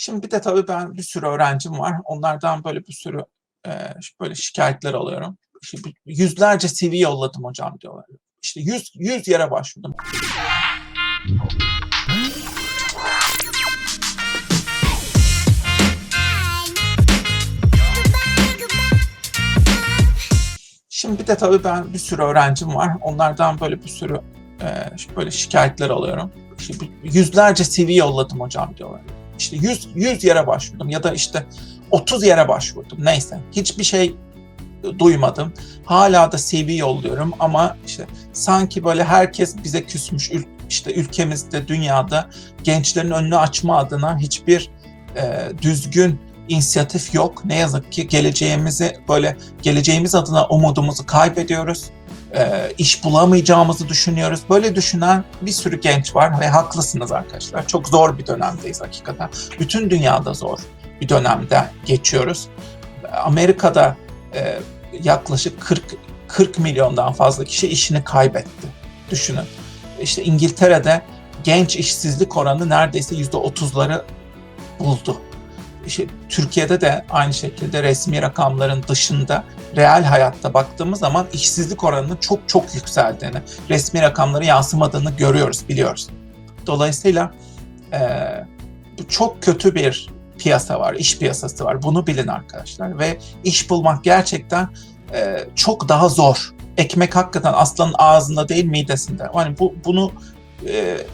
Şimdi bir de tabii ben bir sürü öğrencim var. Onlardan böyle bir sürü e, böyle şikayetler alıyorum. İşte yüzlerce CV yolladım hocam diyorlar. İşte yüz, yüz yere başvurdum. Şimdi bir de tabii ben bir sürü öğrencim var. Onlardan böyle bir sürü e, böyle şikayetler alıyorum. İşte yüzlerce CV yolladım hocam diyorlar. İşte 100, 100 yere başvurdum ya da işte 30 yere başvurdum neyse. Hiçbir şey duymadım. Hala da CV yolluyorum ama işte sanki böyle herkes bize küsmüş. İşte ülkemizde, dünyada gençlerin önünü açma adına hiçbir e, düzgün inisiyatif yok. Ne yazık ki geleceğimizi böyle geleceğimiz adına umudumuzu kaybediyoruz. E, iş bulamayacağımızı düşünüyoruz. Böyle düşünen bir sürü genç var ve haklısınız arkadaşlar. Çok zor bir dönemdeyiz hakikaten. Bütün dünyada zor bir dönemde geçiyoruz. Amerika'da e, yaklaşık 40 40 milyondan fazla kişi işini kaybetti. Düşünün. İşte İngiltere'de genç işsizlik oranı neredeyse yüzde otuzları buldu. İşte Türkiye'de de aynı şekilde resmi rakamların dışında reel hayatta baktığımız zaman işsizlik oranının çok çok yükseldiğini, resmi rakamları yansımadığını görüyoruz, biliyoruz. Dolayısıyla bu çok kötü bir piyasa var, iş piyasası var. Bunu bilin arkadaşlar ve iş bulmak gerçekten eee, çok daha zor. Ekmek hakikaten aslanın ağzında değil midesinde. Yani bu bunu eee,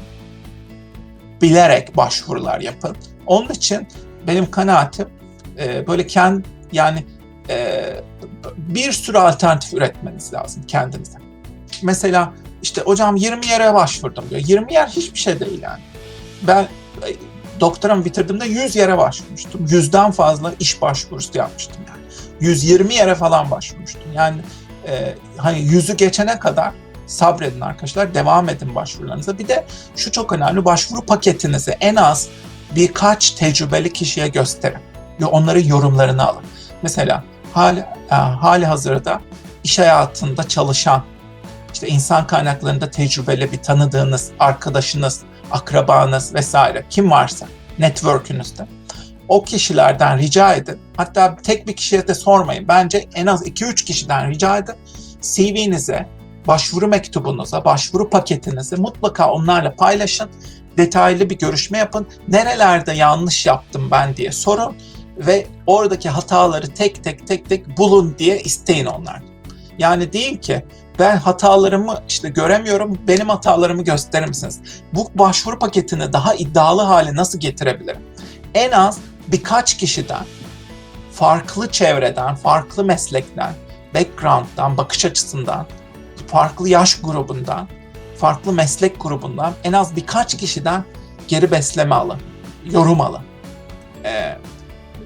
bilerek başvurular yapın. Onun için benim kanaatim eee, böyle kendi yani eee, bir sürü alternatif üretmeniz lazım kendinize. Mesela işte hocam 20 yere başvurdum diyor. 20 yer hiçbir şey değil yani. Ben e, doktoramı bitirdiğimde 100 yere başvurmuştum. Yüzden fazla iş başvurusu yapmıştım yani. 120 yere falan başvurmuştum. Yani e, hani yüzü geçene kadar sabredin arkadaşlar. Devam edin başvurularınıza. Bir de şu çok önemli. Başvuru paketinizi en az birkaç tecrübeli kişiye gösterin. Ve onların yorumlarını alın. Mesela hali, e, hali hazırda iş hayatında çalışan işte insan kaynaklarında tecrübeli bir tanıdığınız, arkadaşınız, akrabanız vesaire kim varsa network'ünüzde o kişilerden rica edin. Hatta tek bir kişiye de sormayın. Bence en az 2-3 kişiden rica edin. CV'nize, başvuru mektubunuza, başvuru paketinizi mutlaka onlarla paylaşın. Detaylı bir görüşme yapın. Nerelerde yanlış yaptım ben diye sorun ve oradaki hataları tek tek tek tek bulun diye isteyin onlardan. Yani değil ki ben hatalarımı işte göremiyorum, benim hatalarımı gösterir misiniz? Bu başvuru paketini daha iddialı hale nasıl getirebilirim? En az birkaç kişiden, farklı çevreden, farklı meslekten, background'dan, bakış açısından, farklı yaş grubundan, farklı meslek grubundan en az birkaç kişiden geri besleme alın, yorum alın. Ee,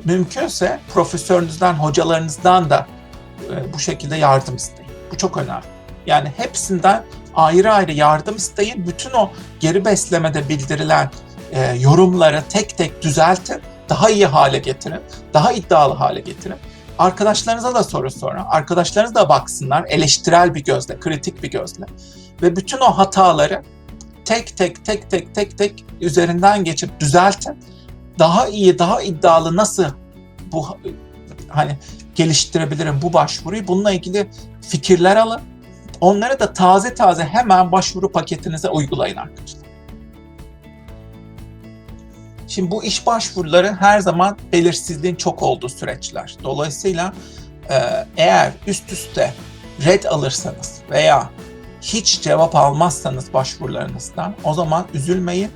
mümkünse profesörünüzden, hocalarınızdan da e, bu şekilde yardım isteyin. Bu çok önemli. Yani hepsinden ayrı ayrı yardım isteyin. Bütün o geri beslemede bildirilen e, yorumları tek tek düzeltin. Daha iyi hale getirin. Daha iddialı hale getirin. Arkadaşlarınıza da soru sorun. Arkadaşlarınız da baksınlar eleştirel bir gözle, kritik bir gözle. Ve bütün o hataları tek tek tek tek tek tek üzerinden geçip düzeltin. Daha iyi, daha iddialı nasıl bu hani geliştirebilirim bu başvuruyu? Bununla ilgili fikirler alın. Onları da taze taze hemen başvuru paketinize uygulayın arkadaşlar. Şimdi bu iş başvuruları her zaman belirsizliğin çok olduğu süreçler. Dolayısıyla eğer üst üste red alırsanız veya hiç cevap almazsanız başvurularınızdan o zaman üzülmeyin,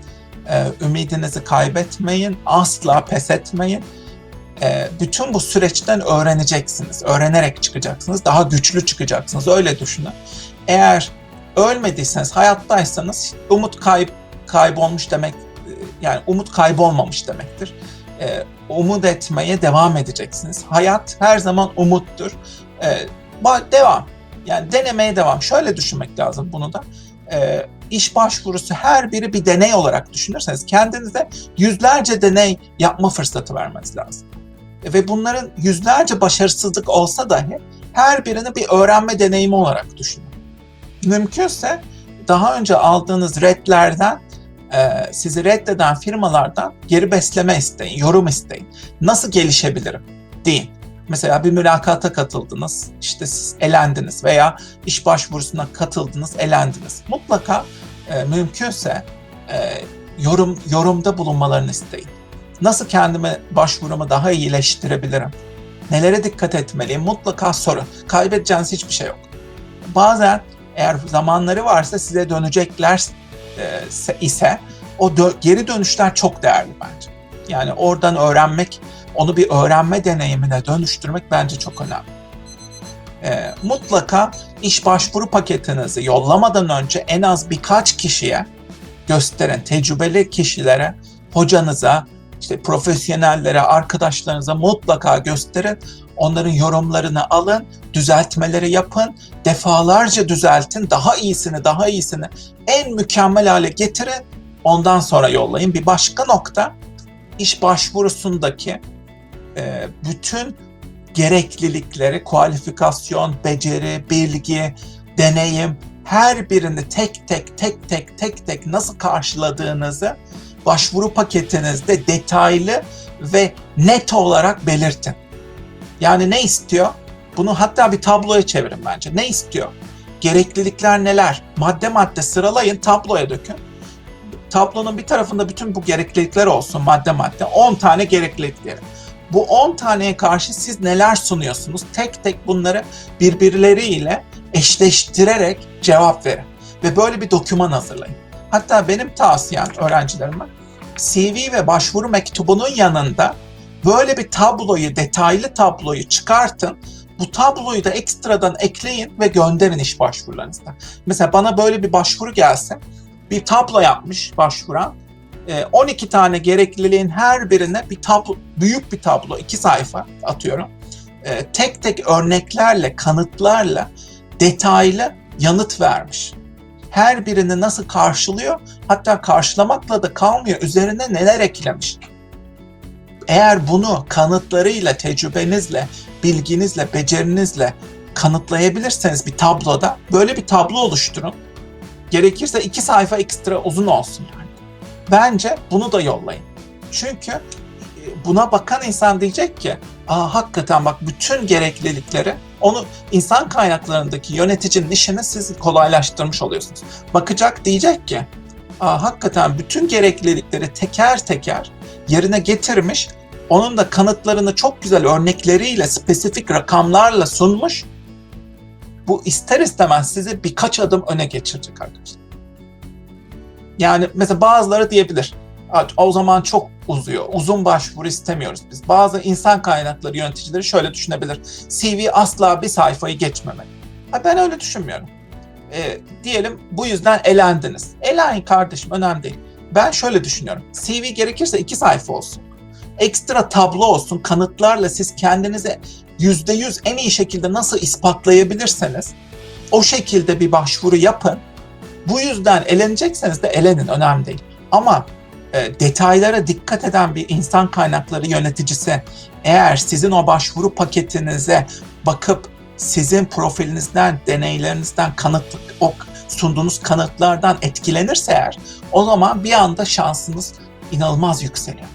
e, ümidinizi kaybetmeyin, asla pes etmeyin. E, bütün bu süreçten öğreneceksiniz, öğrenerek çıkacaksınız, daha güçlü çıkacaksınız öyle düşünün. Eğer ölmediyseniz, hayattaysanız umut kayıp kaybolmuş demek yani umut kaybolmamış demektir. Ee, umut etmeye devam edeceksiniz. Hayat her zaman umuttur. Ba- devam. Yani denemeye devam. Şöyle düşünmek lazım bunu da. Ee, iş başvurusu her biri bir deney olarak düşünürseniz kendinize yüzlerce deney yapma fırsatı vermeniz lazım. Ve bunların yüzlerce başarısızlık olsa dahi her birini bir öğrenme deneyimi olarak düşünün. Mümkünse daha önce aldığınız redlerden e, sizi reddeden firmalardan geri besleme isteyin, yorum isteyin. Nasıl gelişebilirim deyin. Mesela bir mülakata katıldınız, işte siz elendiniz veya iş başvurusuna katıldınız, elendiniz. Mutlaka e, mümkünse e, yorum yorumda bulunmalarını isteyin. Nasıl kendime başvurumu daha iyileştirebilirim? Nelere dikkat etmeliyim? Mutlaka sorun. Kaybedeceğiniz hiçbir şey yok. Bazen eğer zamanları varsa size dönecekler e, ise o dö- geri dönüşler çok değerli bence. Yani oradan öğrenmek, onu bir öğrenme deneyimine dönüştürmek bence çok önemli. E, mutlaka iş başvuru paketinizi yollamadan önce en az birkaç kişiye gösterin, tecrübeli kişilere, hocanıza, işte profesyonellere, arkadaşlarınıza mutlaka gösterin. Onların yorumlarını alın, düzeltmeleri yapın, defalarca düzeltin, daha iyisini, daha iyisini en mükemmel hale getirin. Ondan sonra yollayın. Bir başka nokta, iş başvurusundaki e, bütün gereklilikleri, kualifikasyon, beceri, bilgi, deneyim her birini tek tek tek tek tek tek nasıl karşıladığınızı başvuru paketinizde detaylı ve net olarak belirtin. Yani ne istiyor? Bunu hatta bir tabloya çevirin bence. Ne istiyor? Gereklilikler neler? Madde madde sıralayın, tabloya dökün. Tablonun bir tarafında bütün bu gereklilikler olsun madde madde. 10 tane gereklilikleri. Bu 10 taneye karşı siz neler sunuyorsunuz? Tek tek bunları birbirleriyle eşleştirerek cevap verin. Ve böyle bir doküman hazırlayın. Hatta benim tavsiyem öğrencilerime CV ve başvuru mektubunun yanında böyle bir tabloyu, detaylı tabloyu çıkartın. Bu tabloyu da ekstradan ekleyin ve gönderin iş başvurularınızda. Mesela bana böyle bir başvuru gelse, bir tablo yapmış başvuran, 12 tane gerekliliğin her birine bir tablo, büyük bir tablo, iki sayfa atıyorum. Tek tek örneklerle, kanıtlarla detaylı yanıt vermiş her birini nasıl karşılıyor hatta karşılamakla da kalmıyor üzerine neler eklemiş. Eğer bunu kanıtlarıyla, tecrübenizle, bilginizle, becerinizle kanıtlayabilirseniz bir tabloda böyle bir tablo oluşturun. Gerekirse iki sayfa ekstra uzun olsun yani. Bence bunu da yollayın. Çünkü buna bakan insan diyecek ki Aa, hakikaten bak bütün gereklilikleri onu insan kaynaklarındaki yöneticinin işini siz kolaylaştırmış oluyorsunuz. Bakacak diyecek ki Aa, hakikaten bütün gereklilikleri teker teker yerine getirmiş onun da kanıtlarını çok güzel örnekleriyle, spesifik rakamlarla sunmuş. Bu ister istemez sizi birkaç adım öne geçirecek arkadaşlar. Yani mesela bazıları diyebilir o zaman çok uzuyor. Uzun başvuru istemiyoruz biz. Bazı insan kaynakları yöneticileri şöyle düşünebilir. CV asla bir sayfayı geçmemeli. Ben öyle düşünmüyorum. E, diyelim bu yüzden elendiniz. Eleyin kardeşim önemli değil. Ben şöyle düşünüyorum. CV gerekirse iki sayfa olsun. Ekstra tablo olsun. Kanıtlarla siz kendinize yüzde yüz en iyi şekilde nasıl ispatlayabilirseniz o şekilde bir başvuru yapın. Bu yüzden elenecekseniz de elenin önemli değil. Ama e, detaylara dikkat eden bir insan kaynakları yöneticisi eğer sizin o başvuru paketinize bakıp sizin profilinizden, deneylerinizden, kanıt, o sunduğunuz kanıtlardan etkilenirse eğer o zaman bir anda şansınız inanılmaz yükseliyor.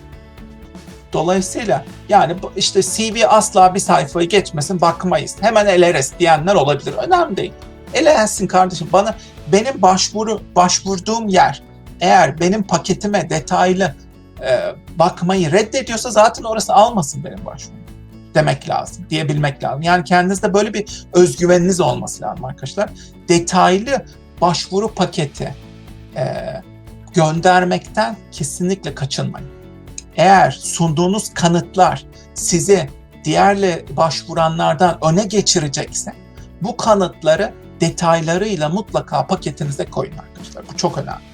Dolayısıyla yani işte CV asla bir sayfayı geçmesin bakmayız. Hemen eleriz diyenler olabilir. Önemli değil. Elensin kardeşim. Bana benim başvuru başvurduğum yer eğer benim paketime detaylı e, bakmayı reddediyorsa zaten orası almasın benim başvurumu demek lazım, diyebilmek lazım. Yani kendinizde böyle bir özgüveniniz olması lazım arkadaşlar. Detaylı başvuru paketi e, göndermekten kesinlikle kaçınmayın. Eğer sunduğunuz kanıtlar sizi diğerle başvuranlardan öne geçirecekse bu kanıtları detaylarıyla mutlaka paketinize koyun arkadaşlar. Bu çok önemli.